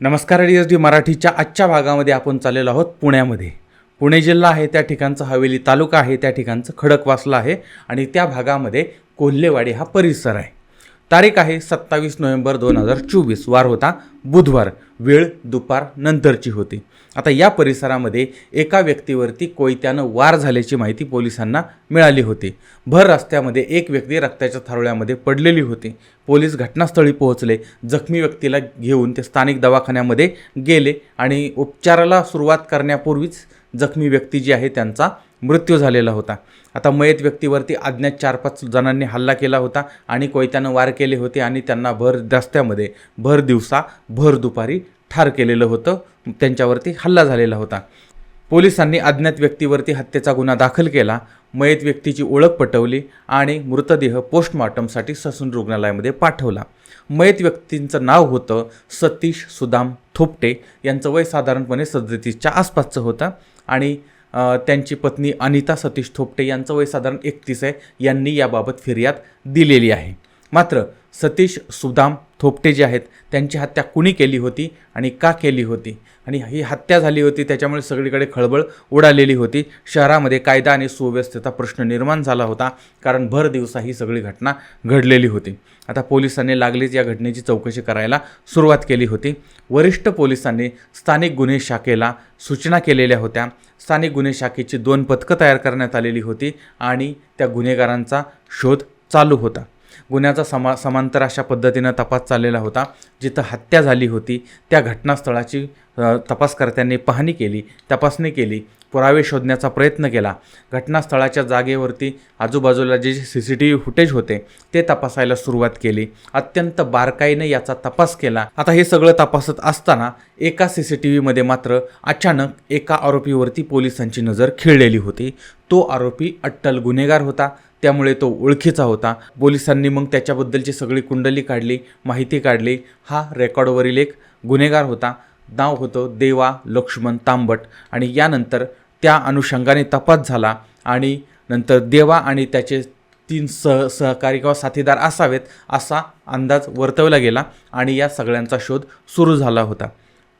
नमस्कार D S D मराठीच्या आजच्या भागामध्ये आपण चाललेलो आहोत पुण्यामध्ये. पुणे जिल्हा आहे त्या ठिकाणचा हवेली तालुका आहे त्या ठिकाणचं खडकवासला आहे आणि त्या भागामध्ये कोल्हेवाडी हा परिसर आहे. तारीख आहे सत्तावीस नोव्हेंबर दोन हजार चोवीस. वार होता बुधवार. वेळ दुपार नंतरची होती. आता या परिसरामध्ये एका व्यक्तीवरती कोयत्यानं वार झाल्याची माहिती पोलिसांना मिळाली होती. भर रस्त्यामध्ये एक व्यक्ती रक्ताच्या थारोळ्यामध्ये पडलेली होती. पोलीस घटनास्थळी पोहोचले. जखमी व्यक्तीला घेऊन ते स्थानिक दवाखान्यामध्ये गेले आणि उपचाराला सुरुवात करण्यापूर्वीच जखमी व्यक्ती जी आहे त्यांचा मृत्यू झालेला होता. आता मयत व्यक्तीवरती अज्ञात चार पाच जणांनी हल्ला केला होता आणि कोयत्यानं वार केले होते आणि त्यांना भर रस्त्यामध्ये भर दिवसा भर दुपारी ठार केलेलं होतं. त्यांच्यावरती हल्ला झालेला होता. पोलिसांनी अज्ञात व्यक्तीवरती हत्येचा गुन्हा दाखल केला. मयत व्यक्तीची ओळख पटवली आणि मृतदेह पोस्टमॉर्टमसाठी ससून रुग्णालयामध्ये पाठवला. मयत व्यक्तींचं नाव होतं सतीश सुदाम थोपटे. यांचं वय साधारणपणे सदतीसच्या आसपासचं होतं आणि त्यांची पत्नी अनिता सतीश थोपटे यांचं वय साधारण एकतीस आहे. यांनी याबाबत फिर्याद दिलेली आहे. मात्र सतीश सुदाम थोपटे जे आहेत त्यांची हत्या कुणी केली होती आणि का केली होती? आणि ही हत्या झाली होती त्याच्यामुळे सगळीकडे खळबळ उडालेली होती. शहरामध्ये कायदा आणि सुव्यवस्थेचा प्रश्न निर्माण झाला होता कारण भर दिवसा ही सगळी घटना घडलेली होती. आता पोलिसांनी लागलीच या घटनेची चौकशी करायला सुरुवात केली होती. वरिष्ठ पोलिसांनी स्थानिक गुन्हे शाखेला सूचना केलेल्या होत्या. स्थानिक गुन्हे शाखेची दोन पथकं तयार करण्यात आलेली होती आणि त्या गुन्हेगारांचा शोध चालू होता. गुन्ह्याचा समा समांतर अशा पद्धतीनं तपास चाललेला होता जिथं हत्या झाली होती. त्या घटनास्थळाची तपासकर्त्यांनी पाहणी केली तपासणी केली पुरावे शोधण्याचा प्रयत्न केला. घटनास्थळाच्या जागेवरती आजूबाजूला जे C C T V footage होते ते तपासायला सुरुवात केली. अत्यंत बारकाईने याचा तपास केला. आता हे सगळं तपासत असताना एका सी सी टी व्हीमध्ये मात्र अचानक एका आरोपीवरती पोलिसांची नजर खिळलेली होती. तो आरोपी अट्टल गुन्हेगार होता. त्यामुळे तो ओळखीचा होता. पोलिसांनी मग त्याच्याबद्दलची सगळी कुंडली काढली माहिती काढली. हा रेकॉर्डवरील एक गुन्हेगार होता. नाव होतं देवा लक्ष्मण तांबट आणि यानंतर त्या अनुषंगाने तपास झाला आणि नंतर देवा आणि त्याचे तीन सह सहकारी किंवा साथीदार असावेत असा अंदाज वर्तवला गेला आणि या सगळ्यांचा शोध सुरू झाला होता.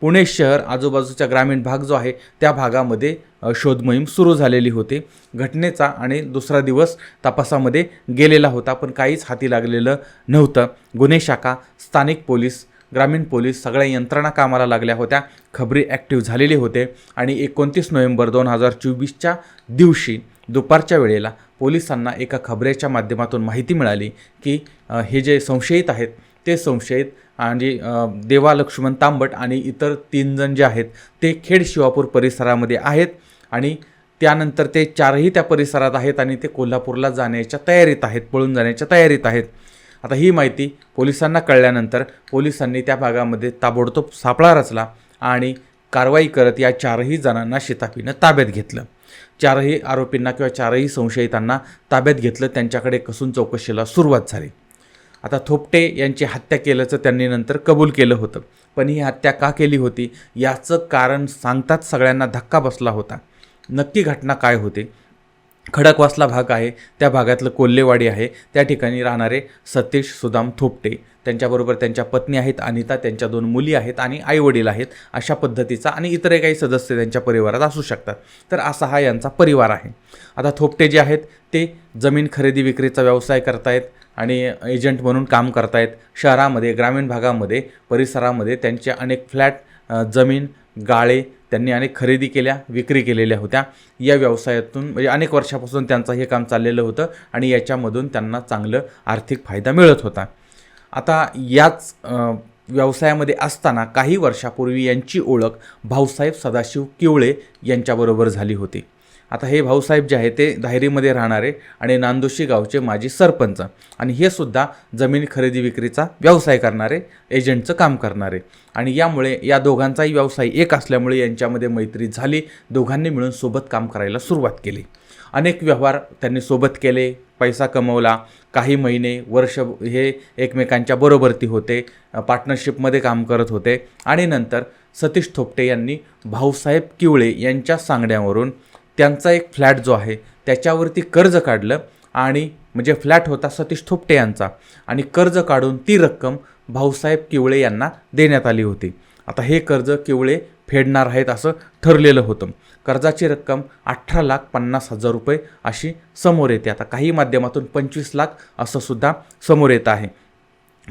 पुणे शहर आजूबाजूचा ग्रामीण भाग जो आहे त्या भागामध्ये शोध मोहीम सुरू झालेली होती. घटनेचा आणि दुसरा दिवस तपासामध्ये गेलेला होता पण काहीच हाती लागलेलं नव्हतं. गुन्हे शाखा स्थानिक पोलीस ग्रामीण पोलीस सगळ्या यंत्रणा कामाला लागल्या होत्या. खबरी ॲक्टिव्ह झालेले होते आणि एकोणतीस नोव्हेंबर दोन हजार चोवीसच्या दिवशी दुपारच्या वेळेला पोलिसांना एका खबरेच्या माध्यमातून माहिती मिळाली की हे जे संशयित आहेत ते संशयित आणि देवा लक्ष्मण तांबट आणि इतर तीन जण जे आहेत ते खेड शिवापूर परिसरामध्ये आहेत आणि त्यानंतर ते चारही त्या परिसरात आहेत आणि ते कोल्हापूरला जाण्याच्या तयारीत आहेत पळून जाण्याच्या तयारीत आहेत. आता ही माहिती पोलिसांना कळल्यानंतर पोलिसांनी त्या भागामध्ये ताबडतोब सापळा रचला आणि कारवाई करत या चारही जणांना शिताफीनं ताब्यात घेतलं. चारही आरोपींना किंवा चारही संशयितांना ताब्यात घेतलं. त्यांच्याकडे कसून चौकशीला सुरुवात झाली. आता थोपटे यांची हत्या केल्याचं त्यांनी नंतर कबूल केलं होतं. पण ही हत्या का केली होती? याचं कारण सांगताच सगळ्यांना धक्का बसला होता. नक्की घटना काय होती? खडकवासला भाग आहे. त्या भागातलं कोल्हेवाडी आहे. त्या ठिकाणी राहणारे सतीश सुदाम थोपटे त्यांच्याबरोबर त्यांच्या पत्नी आहेत अनिता त्यांच्या दोन मुली आहेत आणि आईवडील आहेत अशा पद्धतीचा आणि इतरही काही सदस्य त्यांच्या परिवारात असू शकतात. तर असा हा यांचा परिवार आहे. आता थोपटे जे आहेत ते जमीन खरेदी विक्रीचा व्यवसाय करतायत आणि एजंट म्हणून काम करतायत. शहरामध्ये ग्रामीण भागामध्ये परिसरामध्ये त्यांचे अनेक फ्लॅट जमीन गाळे त्यांनी अनेक खरेदी केल्या विक्री केलेल्या होत्या. या व्यवसायातून म्हणजे अनेक वर्षापासून त्यांचं हे काम चाललेलं होतं आणि याच्यामधून त्यांना चांगलं आर्थिक फायदा मिळत होता. आता याच व्यवसायामध्ये असताना काही वर्षापूर्वी यांची ओळख भाऊसाहेब सदाशिव किवळे यांच्याबरोबर झाली होती. आता हे भाऊसाहेब जे आहे ते धायरीमध्ये राहणारे आणि नांदोशी गावचे माजी सरपंच. आणि हे सुद्धा जमीन खरेदी विक्रीचा व्यवसाय करणारे एजंटचं काम करणारे. आणि यामुळे या दोघांचाही व्यवसाय एक असल्यामुळे यांच्यामध्ये मैत्री झाली. दोघांनी मिळून सोबत काम करायला सुरुवात केली. अनेक व्यवहार त्यांनी सोबत केले पैसा कमवला. काही महिने वर्ष हे एकमेकांच्या बरोबरती होते पार्टनरशिपमध्ये काम करत होते. आणि नंतर सतीश थोपटे यांनी भाऊसाहेब किवळे यांच्या सांगण्यावरून त्यांचा एक फ्लॅट जो आहे त्याच्यावरती कर्ज काढलं आणि म्हणजे फ्लॅट होता सतीश थोपटे यांचा. आणि कर्ज काढून ती रक्कम भाऊसाहेब किवळे यांना देण्यात आली होती. आता हे कर्ज केवळे फेडणार आहेत असं ठरलेलं होतं. कर्जाची रक्कम अठरा लाख पन्नास हजार रुपये अशी समोर येते. आता काही माध्यमातून पंचवीस लाख असं सुद्धा समोर येत आहे.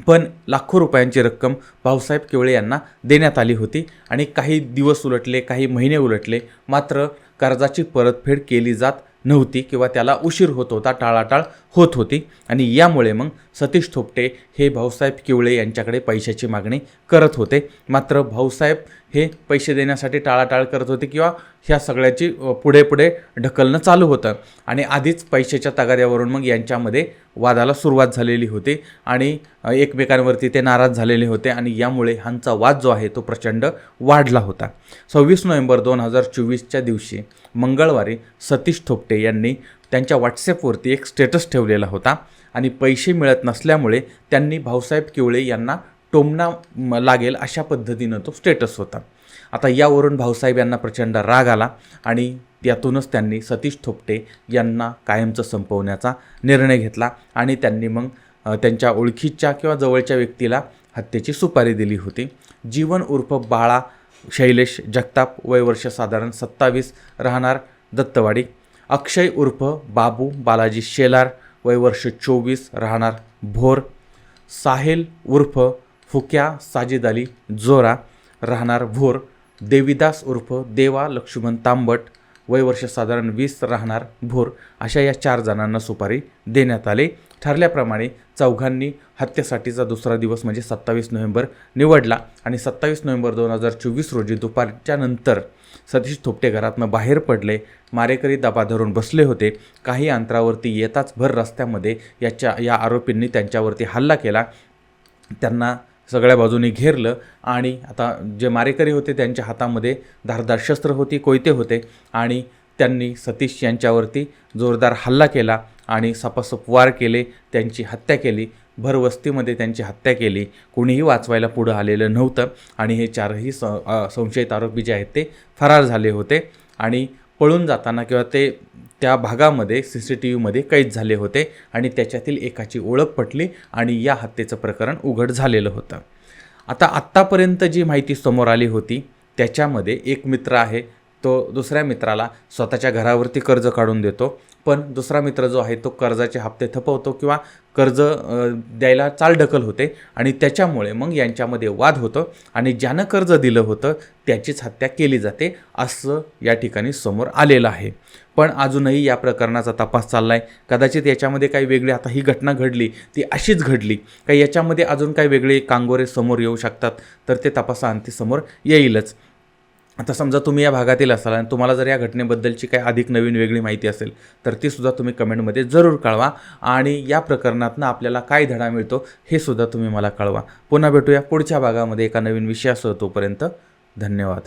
पण लाखो रुपयांची रक्कम भाऊसाहेब केवळे यांना देण्यात आली होती. आणि काही दिवस उलटले काही महिने उलटले मात्र कर्जाची परतफेड केली जात नव्हती किंवा त्याला उशीर होत होता टाळाटाळ होत होती. आणि यामुळे मग सतीश थोपटे हे भाऊसाहेब किवळे यांच्याकडे पैशाची मागणी करत होते. मात्र भाऊसाहेब हे पैसे देण्यासाठी टाळाटाळ करत होते किंवा ह्या सगळ्याची पुढे पुढे ढकलणं चालू होतं. आणि आधीच पैशाच्या तगाद्यावरून मग यांच्यामध्ये वादाला सुरुवात झालेली होती आणि एकमेकांवरती ते नाराज झालेले होते आणि यामुळे ह्यांचा वाद जो आहे तो प्रचंड वाढला होता. सव्वीस नोव्हेंबर दोन हजार चोवीसच्या दिवशी मंगळवारी सतीश थोपटे यांनी त्यांच्या व्हॉट्सॲपवरती एक स्टेटस ठेवलेला होता आणि पैसे मिळत नसल्यामुळे त्यांनी भाऊसाहेब किवळे यांना टोमणा लागेल अशा पद्धतीनं तो स्टेटस होता. आता यावरून भाऊसाहेब यांना प्रचंड राग आला आणि त्यातूनच त्यांनी सतीश थोपटे यांना कायमचं संपवण्याचा निर्णय घेतला आणि त्यांनी मग त्यांच्या ओळखीच्या किंवा जवळच्या व्यक्तीला हत्येची सुपारी दिली होती. जीवन उर्फ बाळा शैलेश जगताप वय वर्ष साधारण सत्तावीस राहणार दत्तवाडी. अक्षय उर्फ बाबू बालाजी शेलार वय वर्ष चोवीस राहणार भोर. साहेल उर्फ फुक्या साजिद अली जोरा राहणार भोर. देवीदास उर्फ देवा लक्ष्मण तांबट वय वर्ष साधारण वीस राहणार भोर. अशा या चार जणांना सुपारी देण्यात आली. ठरल्याप्रमाणे चौघांनी हत्येसाठीचा दुसरा दिवस म्हणजे सत्तावीस नोव्हेंबर निवडला आणि सत्तावीस नोव्हेंबर दोन हजार चोवीस रोजी दुपारच्या नंतर सतीश थोपटे घरातनं बाहेर पडले. मारेकरी दबा धरून बसले होते. काही अंतरावरती येताच भर रस्त्यामध्ये याच्या या आरोपींनी त्यांच्यावरती हल्ला केला. त्यांना सगळ्या बाजूनी घेरलं आणि आता जे मारेकरी होते त्यांच्या हातामध्ये धारदार शस्त्र होती कोयते होते आणि त्यांनी सतीश यांच्यावरती जोरदार हल्ला केला आणि सपासप वार केले त्यांची हत्या केली. भरवस्तीमध्ये त्यांची हत्या केली. कोणीही वाचवायला पुढं आलेलं नव्हतं. आणि हे चारही स संशयित आरोपी जे आहेत ते फरार झाले होते. आणि पळून जाताना किंवा ते त्या भागामध्ये सी सी टी व्हीमध्ये कैद झाले होते. आणि त्याच्यातील एकाची ओळख पटली आणि या हत्येचं प्रकरण उघड झालेलं होतं. आता आत्तापर्यंत जी माहिती समोर आली होती त्याच्यामध्ये एक मित्र आहे. तो दुसऱ्या मित्राला स्वतःच्या घरावरती कर्ज काढून देतो. पण दुसरा मित्र जो आहे तो कर्जाचे हप्ते थपवतो किंवा कर्ज द्यायला चालढकल होते आणि त्याच्यामुळे मग यांच्यामध्ये वाद होतो आणि ज्यानं कर्ज दिलं होतं त्याचीच हत्या केली जाते असं या ठिकाणी समोर आलेलं आहे. पण अजूनही या प्रकरणाचा तपास चालला आहे कदाचित याच्यामध्ये काही वेगळी आता ही घटना घडली ती अशीच घडली. काही याच्यामध्ये अजून काही वेगळे कांगोरे समोर येऊ शकतात तर ते तपासाअंती समोर येईलच. आता समजा तुम्ही या भागातील असाल आणि तुम्हाला जर या घटनेबद्दलची काही अधिक नवीन वेगळी माहिती असेल तर ती सुद्धा तुम्ही कमेंटमध्ये जरूर कळवा आणि या प्रकरणातनं आपल्याला काय धडा मिळतो हे सुद्धा तुम्ही मला कळवा. पुन्हा भेटूया पुढच्या भागामध्ये एका नवीन विषयासह तोपर्यंत धन्यवाद.